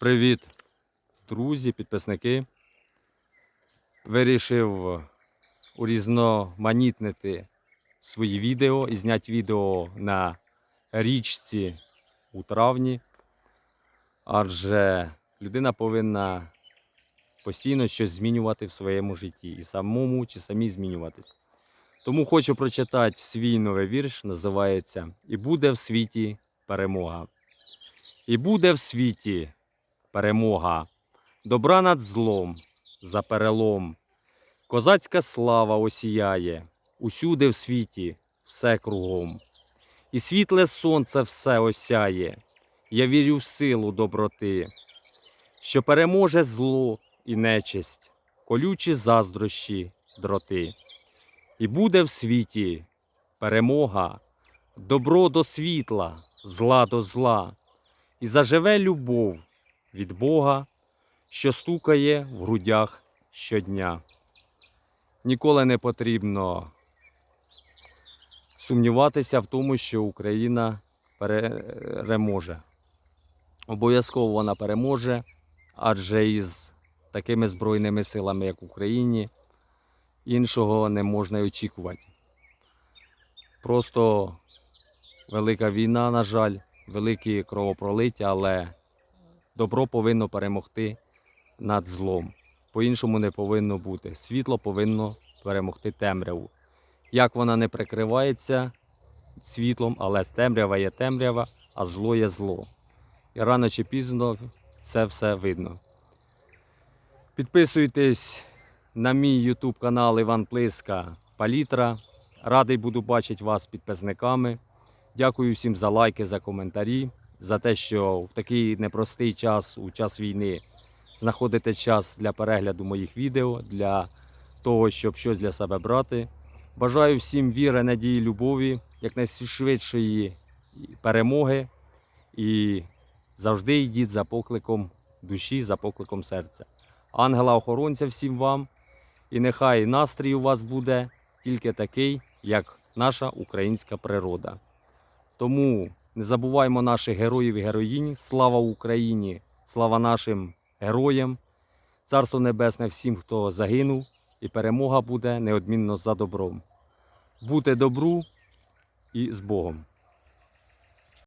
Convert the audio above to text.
Привіт, друзі, підписники. Вирішив урізноманітнити свої відео і зняти відео на річці у травні. Адже людина повинна постійно щось змінювати в своєму житті і самому чи самі змінюватись. Тому хочу прочитати свій новий вірш, називається І буде в світі перемога. І буде в світі перемога, добра над злом, за перелом. Козацька слава осіяє, усюди в світі, все кругом. І світле сонце все осяє, я вірю в силу доброти, що переможе зло і нечисть, колючі заздрощі, дроти. І буде в світі перемога, добро до світла, зла до зла, і заживе любов від Бога, що стукає в грудях щодня. Ніколи не потрібно сумніватися в тому, що Україна переможе. Обов'язково вона переможе, адже із такими збройними силами, як в Україні, іншого не можна й очікувати. Просто велика війна, на жаль, великі кровопролиття, але добро повинно перемогти над злом. По-іншому не повинно бути. Світло повинно перемогти темряву. Як вона не прикривається світлом, але темрява є темрява, а зло є зло. І рано чи пізно це все видно. Підписуйтесь на мій YouTube канал Іван Плиска Палітра. Радий буду бачити вас підписниками. Дякую всім за лайки, за коментарі, за те, що в такий непростий час, у час війни, знаходите час для перегляду моїх відео, для того, щоб щось для себе брати. Бажаю всім віри, надії, любові, якнайшвидшої перемоги і завжди йдіть за покликом душі, за покликом серця. Ангела-охоронця всім вам, і нехай настрій у вас буде тільки такий, як наша українська природа. Тому не забуваймо наших героїв і героїнь. Слава Україні! Слава нашим героям! Царство Небесне всім, хто загинув, і перемога буде неодмінно за добром. Бути добру і з Богом.